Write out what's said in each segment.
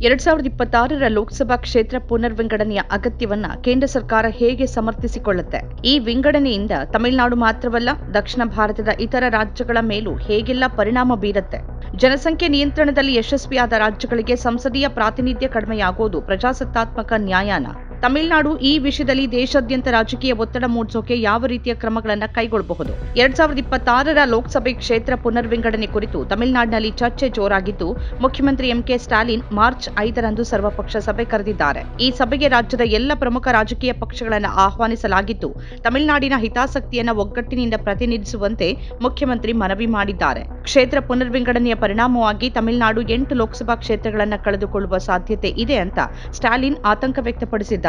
ಎರಡ್ ಸಾವಿರದ ಇಪ್ಪತ್ತಾರರ ಲೋಕಸಭಾ ಕ್ಷೇತ್ರ ಪುನರ್ವಿಂಗಡಣೆಯ ಅಗತ್ಯವನ್ನ ಕೇಂದ್ರ ಸರ್ಕಾರ ಹೇಗೆ ಸಮರ್ಥಿಸಿಕೊಳ್ಳುತ್ತೆ? ಈ ವಿಂಗಡಣೆಯಿಂದ ತಮಿಳುನಾಡು ಮಾತ್ರವಲ್ಲ, ದಕ್ಷಿಣ ಭಾರತದ ಇತರ ರಾಜ್ಯಗಳ ಮೇಲೂ ಹೇಗೆಲ್ಲ ಪರಿಣಾಮ ಬೀರುತ್ತೆ? ಜನಸಂಖ್ಯೆ ನಿಯಂತ್ರಣದಲ್ಲಿ ಯಶಸ್ವಿಯಾದ ರಾಜ್ಯಗಳಿಗೆ ಸಂಸದೀಯ ಪ್ರಾತಿನಿಧ್ಯ ಕಡಿಮೆಯಾಗೋದು ಪ್ರಜಾಸತ್ತಾತ್ಮಕ ನ್ಯಾಯಾನ? ತಮಿಳುನಾಡು ಈ ವಿಷಯದಲ್ಲಿ ದೇಶಾದ್ಯಂತ ರಾಜಕೀಯ ಒತ್ತಡ ಮೂಡಿಸೋಕೆ ಯಾವ ರೀತಿಯ ಕ್ರಮಗಳನ್ನು ಕೈಗೊಳ್ಳಬಹುದು? ಎರಡ್ ಸಾವಿರದ ಇಪ್ಪತ್ತಾರರ ಲೋಕಸಭೆ ಕ್ಷೇತ್ರ ಪುನರ್ವಿಂಗಡಣೆ ಕುರಿತು ತಮಿಳುನಾಡಿನಲ್ಲಿ ಚರ್ಚೆ ಜೋರಾಗಿದ್ದು, ಮುಖ್ಯಮಂತ್ರಿ ಎಂಕೆ ಸ್ಟಾಲಿನ್ ಮಾರ್ಚ್ ಐದರಂದು ಸರ್ವಪಕ್ಷ ಸಭೆ ಕರೆದಿದ್ದಾರೆ. ಈ ಸಭೆಗೆ ರಾಜ್ಯದ ಎಲ್ಲ ಪ್ರಮುಖ ರಾಜಕೀಯ ಪಕ್ಷಗಳನ್ನು ಆಹ್ವಾನಿಸಲಾಗಿದ್ದು, ತಮಿಳುನಾಡಿನ ಹಿತಾಸಕ್ತಿಯನ್ನು ಒಗ್ಗಟ್ಟಿನಿಂದ ಪ್ರತಿನಿಧಿಸುವಂತೆ ಮುಖ್ಯಮಂತ್ರಿ ಮನವಿ ಮಾಡಿದ್ದಾರೆ. ಕ್ಷೇತ್ರ ಪುನರ್ವಿಂಗಡಣೆಯ ಪರಿಣಾಮವಾಗಿ ತಮಿಳುನಾಡು ಎಂಟು ಲೋಕಸಭಾ ಕ್ಷೇತ್ರಗಳನ್ನು ಕಳೆದುಕೊಳ್ಳುವ ಸಾಧ್ಯತೆ ಇದೆ ಅಂತ ಸ್ಟಾಲಿನ್ ಆತಂಕ ವ್ಯಕ್ತಪಡಿಸಿದ್ದಾರೆ.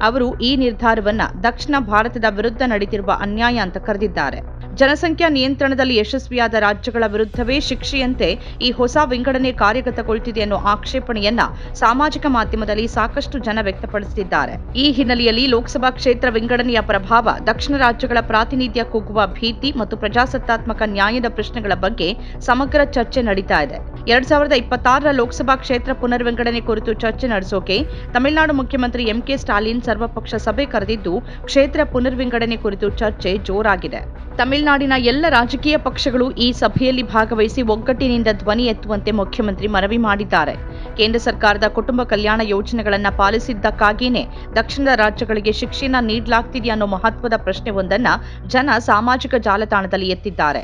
ಅವರು ಈ ನಿರ್ಧಾರವನ್ನ ದಕ್ಷಿಣ ಭಾರತದ ವಿರುದ್ಧ ನಡೀತಿರುವ ಅನ್ಯಾಯ ಅಂತ ಕರೆದಿದ್ದಾರೆ. ಜನಸಂಖ್ಯಾ ನಿಯಂತ್ರಣದಲ್ಲಿ ಯಶಸ್ವಿಯಾದ ರಾಜ್ಯಗಳ ವಿರುದ್ಧವೇ ಶಿಕ್ಷೆಯಂತೆ ಈ ಹೊಸ ವಿಂಗಡಣೆ ಕಾರ್ಯಗತಗೊಳ್ತಿದೆ ಅನ್ನೋ ಆಕ್ಷೇಪಣೆಯನ್ನ ಸಾಮಾಜಿಕ ಮಾಧ್ಯಮದಲ್ಲಿ ಸಾಕಷ್ಟು ಜನ ವ್ಯಕ್ತಪಡಿಸುತ್ತಿದ್ದಾರೆ ಈ ಹಿನ್ನೆಲೆಯಲ್ಲಿ ಲೋಕಸಭಾ ಕ್ಷೇತ್ರ ವಿಂಗಡಣೆಯ ಪ್ರಭಾವ ದಕ್ಷಿಣ ರಾಜ್ಯಗಳ ಪ್ರಾತಿನಿಧ್ಯ ಕುಗ್ಗುವ ಭೀತಿ ಮತ್ತು ಪ್ರಜಾಸತ್ತಾತ್ಮಕ ನ್ಯಾಯದ ಪ್ರಶ್ನೆಗಳ ಬಗ್ಗೆ ಸಮಗ್ರ ಚರ್ಚೆ ನಡೀತಾ ಇದೆ. ಎರಡ್ ಸಾವಿರದ ಇಪ್ಪತ್ತಾರರ ಲೋಕಸಭಾ ಕ್ಷೇತ್ರ ಪುನರ್ವಿಂಗಡಣೆ ಕುರಿತು ಚರ್ಚೆ ನಡೆಸೋಕೆ ತಮಿಳುನಾಡು ಮುಖ್ಯಮಂತ್ರಿ ಎಂಕೆ ಸ್ಟಾಲಿನ್ ಸರ್ವಪಕ್ಷ ಸಭೆ ಕರೆದಿದ್ದು ಕ್ಷೇತ್ರ ಪುನರ್ವಿಂಗಡಣೆ ಕುರಿತು ಚರ್ಚೆ ಜೋರಾಗಿದೆ. ತಮಿಳುನಾಡಿನ ಎಲ್ಲ ರಾಜಕೀಯ ಪಕ್ಷಗಳು ಈ ಸಭೆಯಲ್ಲಿ ಭಾಗವಹಿಸಿ ಒಗ್ಗಟ್ಟಿನಿಂದ ಧ್ವನಿ ಎತ್ತುವಂತೆ ಮುಖ್ಯಮಂತ್ರಿ ಮನವಿ ಮಾಡಿದ್ದಾರೆ. ಕೇಂದ್ರ ಸರ್ಕಾರದ ಕುಟುಂಬ ಕಲ್ಯಾಣ ಯೋಜನೆಗಳನ್ನು ಪಾಲಿಸಿದ್ದಕ್ಕಾಗಿಯೇ ದಕ್ಷಿಣದ ರಾಜ್ಯಗಳಿಗೆ ಶಿಕ್ಷೆನ ನೀಡಲಾಗ್ತಿದೆ ಅನ್ನೋ ಮಹತ್ವದ ಪ್ರಶ್ನೆ ಒಂದನ್ನ ಜನ ಸಾಮಾಜಿಕ ಜಾಲತಾಣದಲ್ಲಿ ಎತ್ತಿದ್ದಾರೆ.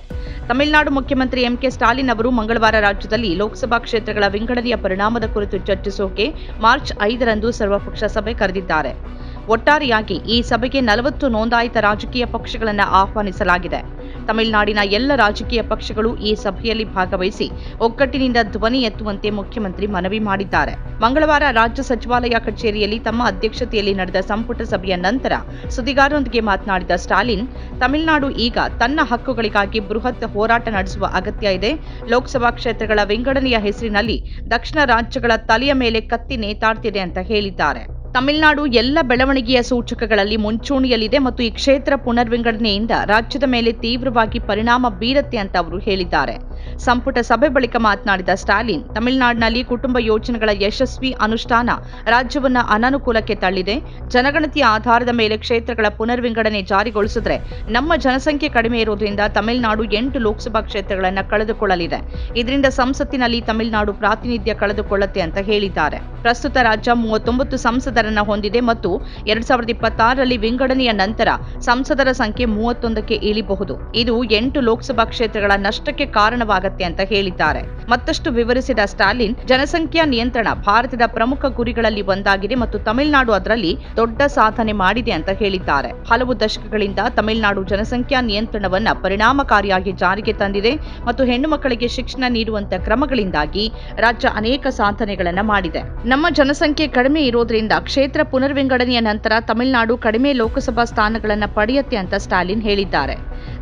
ತಮಿಳುನಾಡು ಮುಖ್ಯಮಂತ್ರಿ ಎಂಕೆ ಸ್ಟಾಲಿನ್ ಅವರು ಮಂಗಳವಾರ ರಾಜ್ಯದಲ್ಲಿ ಲೋಕಸಭಾ ಕ್ಷೇತ್ರಗಳ ವಿಂಗಡಣೆಯ ಪರಿಣಾಮದ ಕುರಿತು ಚರ್ಚಿಸೋಕೆ ಮಾರ್ಚ್ ಐದರಂದು ಸರ್ವಪಕ್ಷ ಸಭೆ ಕರೆದಿದ್ದಾರೆ. ಒಟ್ಟಾರೆಯಾಗಿ ಈ ಸಭೆಗೆ ನಲವತ್ತು ನೋಂದಾಯಿತ ರಾಜಕೀಯ ಪಕ್ಷಗಳನ್ನು ಆಹ್ವಾನಿಸಲಾಗಿದೆ. ತಮಿಳುನಾಡಿನ ಎಲ್ಲ ರಾಜಕೀಯ ಪಕ್ಷಗಳು ಈ ಸಭೆಯಲ್ಲಿ ಭಾಗವಹಿಸಿ ಒಗ್ಗಟ್ಟಿನಿಂದ ಧ್ವನಿ ಎತ್ತುವಂತೆ ಮುಖ್ಯಮಂತ್ರಿ ಮನವಿ ಮಾಡಿದ್ದಾರೆ. ಮಂಗಳವಾರ ರಾಜ್ಯ ಸಚಿವಾಲಯ ಕಚೇರಿಯಲ್ಲಿ ತಮ್ಮ ಅಧ್ಯಕ್ಷತೆಯಲ್ಲಿ ನಡೆದ ಸಂಪುಟ ಸಭೆಯ ನಂತರ ಸುದ್ದಿಗಾರರೊಂದಿಗೆ ಮಾತನಾಡಿದ ಸ್ಟಾಲಿನ್, ತಮಿಳುನಾಡು ಈಗ ತನ್ನ ಹಕ್ಕುಗಳಿಗಾಗಿ ಬೃಹತ್ ಹೋರಾಟ ನಡೆಸುವ ಅಗತ್ಯ ಇದೆ. ಲೋಕಸಭಾ ಕ್ಷೇತ್ರಗಳ ವಿಂಗಡಣೆಯ ಹೆಸರಿನಲ್ಲಿ ದಕ್ಷಿಣ ರಾಜ್ಯಗಳ ತಲೆಯ ಮೇಲೆ ಕತ್ತಿ ನೇತಾಡ್ತಿದೆ ಅಂತ ಹೇಳಿದ್ದಾರೆ. ತಮಿಳುನಾಡು ಎಲ್ಲ ಬೆಳವಣಿಗೆಯ ಸೂಚಕಗಳಲ್ಲಿ ಮುಂಚೂಣಿಯಲ್ಲಿದೆ ಮತ್ತು ಈ ಕ್ಷೇತ್ರ ಪುನರ್ವಿಂಗಡಣೆಯಿಂದ ರಾಜ್ಯದ ಮೇಲೆ ತೀವ್ರವಾಗಿ ಪರಿಣಾಮ ಬೀರತ್ತೆ ಅಂತ ಅವರು ಹೇಳಿದ್ದಾರೆ. ಸಂಪುಟ ಸಭೆ ಬಳಿಕ ಮಾತನಾಡಿದ ಸ್ಟಾಲಿನ್, ತಮಿಳುನಾಡಿನಲ್ಲಿ ಕುಟುಂಬ ಯೋಜನೆಗಳ ಯಶಸ್ವಿ ಅನುಷ್ಠಾನ ರಾಜ್ಯವನ್ನ ಅನಾನುಕೂಲಕ್ಕೆ ತಳ್ಳಿದೆ. ಜನಗಣತಿಯ ಆಧಾರದ ಮೇಲೆ ಕ್ಷೇತ್ರಗಳ ಪುನರ್ವಿಂಗಡಣೆ ಜಾರಿಗೊಳಿಸಿದ್ರೆ ನಮ್ಮ ಜನಸಂಖ್ಯೆ ಕಡಿಮೆ ಇರುವುದರಿಂದ ತಮಿಳುನಾಡು ಎಂಟು ಲೋಕಸಭಾ ಕ್ಷೇತ್ರಗಳನ್ನು ಕಳೆದುಕೊಳ್ಳಲಿದೆ. ಇದರಿಂದ ಸಂಸತ್ತಿನಲ್ಲಿ ತಮಿಳುನಾಡು ಪ್ರಾತಿನಿಧ್ಯ ಕಳೆದುಕೊಳ್ಳುತ್ತೆ ಅಂತ ಹೇಳಿದ್ದಾರೆ. ಪ್ರಸ್ತುತ ರಾಜ್ಯ ಮೂವತ್ತೊಂಬತ್ತು ಸಂಸದರನ್ನ ಹೊಂದಿದೆ ಮತ್ತು ಎರಡ್ ಸಾವಿರದ ಇಪ್ಪತ್ತಾರರಲ್ಲಿ ವಿಂಗಡಣೆಯ ನಂತರ ಸಂಸದರ ಸಂಖ್ಯೆ ಮೂವತ್ತೊಂದಕ್ಕೆ ಇಳಿಬಹುದು. ಇದು ಎಂಟು ಲೋಕಸಭಾ ಕ್ಷೇತ್ರಗಳ ನಷ್ಟಕ್ಕೆ ಕಾರಣವಾಗತ್ತೆ ಅಂತ ಹೇಳಿದ್ದಾರೆ. ಮತ್ತಷ್ಟು ವಿವರಿಸಿದ ಸ್ಟಾಲಿನ್, ಜನಸಂಖ್ಯಾ ನಿಯಂತ್ರಣ ಭಾರತದ ಪ್ರಮುಖ ಗುರಿಗಳಲ್ಲಿ ಒಂದಾಗಿದೆ ಮತ್ತು ತಮಿಳುನಾಡು ಅದರಲ್ಲಿ ದೊಡ್ಡ ಸಾಧನೆ ಮಾಡಿದೆ ಅಂತ ಹೇಳಿದ್ದಾರೆ. ಹಲವು ದಶಕಗಳಿಂದ ತಮಿಳುನಾಡು ಜನಸಂಖ್ಯಾ ನಿಯಂತ್ರಣವನ್ನ ಪರಿಣಾಮಕಾರಿಯಾಗಿ ಜಾರಿಗೆ ತಂದಿದೆ ಮತ್ತು ಹೆಣ್ಣು ಮಕ್ಕಳಿಗೆ ಶಿಕ್ಷಣ ನೀಡುವಂತ ಕ್ರಮಗಳಿಂದಾಗಿ ರಾಜ್ಯ ಅನೇಕ ಸಾಧನೆಗಳನ್ನ ಮಾಡಿದೆ. ನಮ್ಮ ಜನಸಂಖ್ಯೆ ಕಡಿಮೆ ಇರೋದ್ರಿಂದ ಕ್ಷೇತ್ರ ಪುನರ್ವಿಂಗಡಣೆಯ ನಂತರ ತಮಿಳುನಾಡು ಕಡಿಮೆ ಲೋಕಸಭಾ ಸ್ಥಾನಗಳನ್ನು ಪಡೆಯುತ್ತೆ ಅಂತ ಸ್ಟಾಲಿನ್ ಹೇಳಿದ್ದಾರೆ.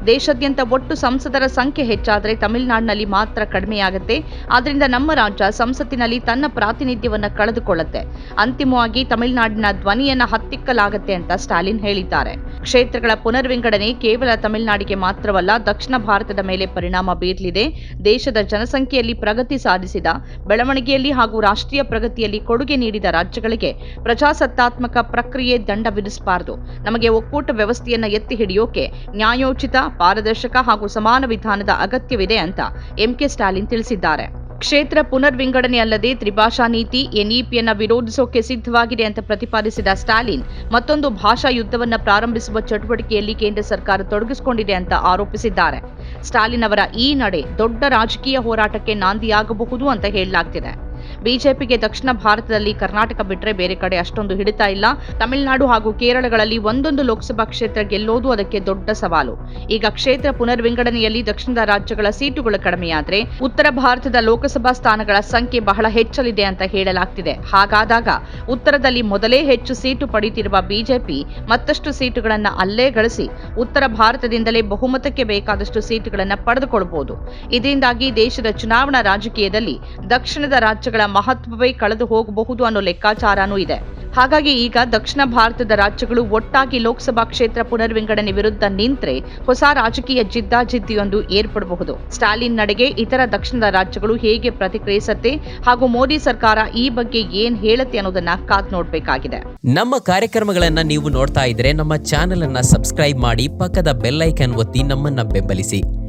ದೇಶಾದ್ಯಂತ ಒಟ್ಟು ಸಂಸದರ ಸಂಖ್ಯೆ ಹೆಚ್ಚಾದರೆ ತಮಿಳುನಾಡಿನಲ್ಲಿ ಮಾತ್ರ ಕಡಿಮೆಯಾಗುತ್ತೆ. ಆದ್ದರಿಂದ ನಮ್ಮ ರಾಜ್ಯ ಸಂಸತ್ತಿನಲ್ಲಿ ತನ್ನ ಪ್ರಾತಿನಿಧ್ಯವನ್ನು ಕಳೆದುಕೊಳ್ಳುತ್ತೆ. ಅಂತಿಮವಾಗಿ ತಮಿಳುನಾಡಿನ ಧ್ವನಿಯನ್ನ ಹತ್ತಿಕ್ಕಲಾಗುತ್ತೆ ಅಂತ ಸ್ಟಾಲಿನ್ ಹೇಳಿದ್ದಾರೆ. ಕ್ಷೇತ್ರಗಳ ಪುನರ್ವಿಂಗಡಣೆ ಕೇವಲ ತಮಿಳುನಾಡಿಗೆ ಮಾತ್ರವಲ್ಲ, ದಕ್ಷಿಣ ಭಾರತದ ಮೇಲೆ ಪರಿಣಾಮ ಬೀರಲಿದೆ. ದೇಶದ ಜನಸಂಖ್ಯೆಯಲ್ಲಿ ಪ್ರಗತಿ ಸಾಧಿಸಿದ, ಬೆಳವಣಿಗೆಯಲ್ಲಿ ಹಾಗೂ ರಾಷ್ಟ್ರೀಯ ಪ್ರಗತಿಯಲ್ಲಿ ಕೊಡುಗೆ ನೀಡಿದ ರಾಜ್ಯಗಳಿಗೆ ಪ್ರಜಾಸತ್ತಾತ್ಮಕ ಪ್ರಕ್ರಿಯೆ ದಂಡ ವಿಧಿಸಬಾರದು. ನಮಗೆ ಒಕ್ಕೂಟ ವ್ಯವಸ್ಥೆಯನ್ನ ಎತ್ತಿ ಹಿಡಿಯೋಕೆ ನ್ಯಾಯೋಚಿತ ಪಾರದರ್ಶಕ ಹಾಗೂ ಸಮಾನ ವಿಧಾನದ ಅಗತ್ಯವಿದೆ ಅಂತ ಎಂಕೆ ಸ್ಟಾಲಿನ್ ತಿಳಿಸಿದ್ದಾರೆ. ಕ್ಷೇತ್ರ ಪುನರ್ವಿಂಗಡಣೆ ಅಲ್ಲದೆ ತ್ರಿಭಾಷಾ ನೀತಿ, ಎನ್ಇಪಿಯನ್ನ ವಿರೋಧಿಸೋಕೆ ಸಿದ್ಧವಾಗಿದೆ ಅಂತ ಪ್ರತಿಪಾದಿಸಿದ ಸ್ಟಾಲಿನ್, ಮತ್ತೊಂದು ಭಾಷಾ ಯುದ್ಧವನ್ನ ಪ್ರಾರಂಭಿಸುವ ಚಟುವಟಿಕೆಯಲ್ಲಿ ಕೇಂದ್ರ ಸರ್ಕಾರ ತೊಡಗಿಸಿಕೊಂಡಿದೆ ಅಂತ ಆರೋಪಿಸಿದ್ದಾರೆ. ಸ್ಟಾಲಿನ್ ಅವರ ಈ ನಡೆ ದೊಡ್ಡ ರಾಜಕೀಯ ಹೋರಾಟಕ್ಕೆ ನಾಂದಿಯಾಗಬಹುದು ಅಂತ ಹೇಳಲಾಗ್ತಿದೆ. ಬಿಜೆಪಿಗೆ ದಕ್ಷಿಣ ಭಾರತದಲ್ಲಿ ಕರ್ನಾಟಕ ಬಿಟ್ಟರೆ ಬೇರೆ ಕಡೆ ಅಷ್ಟೊಂದು ಹಿಡಿತಾ ಇಲ್ಲ. ತಮಿಳುನಾಡು ಹಾಗೂ ಕೇರಳಗಳಲ್ಲಿ ಒಂದೊಂದು ಲೋಕಸಭಾ ಕ್ಷೇತ್ರ ಗೆಲ್ಲೋದು ಅದಕ್ಕೆ ದೊಡ್ಡ ಸವಾಲು. ಈಗ ಕ್ಷೇತ್ರ ಪುನರ್ವಿಂಗಡಣೆಯಲ್ಲಿ ದಕ್ಷಿಣದ ರಾಜ್ಯಗಳ ಸೀಟುಗಳು ಕಡಿಮೆಯಾದರೆ ಉತ್ತರ ಭಾರತದ ಲೋಕಸಭಾ ಸ್ಥಾನಗಳ ಸಂಖ್ಯೆ ಬಹಳ ಹೆಚ್ಚಲಿದೆ ಅಂತ ಹೇಳಲಾಗ್ತಿದೆ. ಹಾಗಾದಾಗ ಉತ್ತರದಲ್ಲಿ ಮೊದಲೇ ಹೆಚ್ಚು ಸೀಟು ಪಡೆಯುತ್ತಿರುವ ಬಿಜೆಪಿ ಮತ್ತಷ್ಟು ಸೀಟುಗಳನ್ನು ಅಲ್ಲೇ ಗಳಿಸಿ ಉತ್ತರ ಭಾರತದಿಂದಲೇ ಬಹುಮತಕ್ಕೆ ಬೇಕಾದಷ್ಟು ಸೀಟುಗಳನ್ನು ಪಡೆದುಕೊಳ್ಳಬಹುದು ಇದರಿಂದಾಗಿ ದೇಶದ ಚುನಾವಣಾ ರಾಜಕೀಯದಲ್ಲಿ ದಕ್ಷಿಣದ ರಾಜ್ಯಗಳ ಮಹತ್ವವೇ ಕಳೆದು ಹೋಗಬಹುದು ಅನ್ನೋ ಲೆಕ್ಕಾಚಾರನೂ ಇದೆ. ಹಾಗಾಗಿ ಈಗ ದಕ್ಷಿಣ ಭಾರತದ ರಾಜ್ಯಗಳು ಒಟ್ಟಾಗಿ ಲೋಕಸಭಾ ಕ್ಷೇತ್ರ ಪುನರ್ವಿಂಗಡಣೆ ವಿರುದ್ಧ ನಿಂತ್ರೆ ಹೊಸ ರಾಜಕೀಯ ಜಿದ್ದಾಜಿದ್ದಿಯೊಂದು ಏರ್ಪಡಬಹುದು. ಸ್ಟಾಲಿನ್ ನಡೆಗೆ ಇತರ ದಕ್ಷಿಣದ ರಾಜ್ಯಗಳು ಹೇಗೆ ಪ್ರತಿಕ್ರಿಯಿಸುತ್ತೆ ಹಾಗೂ ಮೋದಿ ಸರ್ಕಾರ ಈ ಬಗ್ಗೆ ಏನ್ ಹೇಳುತ್ತೆ ಅನ್ನೋದನ್ನ ಕಾದ್ ನೋಡ್ಬೇಕಾಗಿದೆ. ನಮ್ಮ ಕಾರ್ಯಕ್ರಮಗಳನ್ನ ನೀವು ನೋಡ್ತಾ ಇದ್ರೆ ನಮ್ಮ ಚಾನೆಲ್ ಅನ್ನ ಸಬ್ಸ್ಕ್ರೈಬ್ ಮಾಡಿ ಪಕ್ಕದ ಬೆಲ್ ಐಕನ್ ಒತ್ತಿ ನಮ್ಮನ್ನ ಬೆಂಬಲಿಸಿ.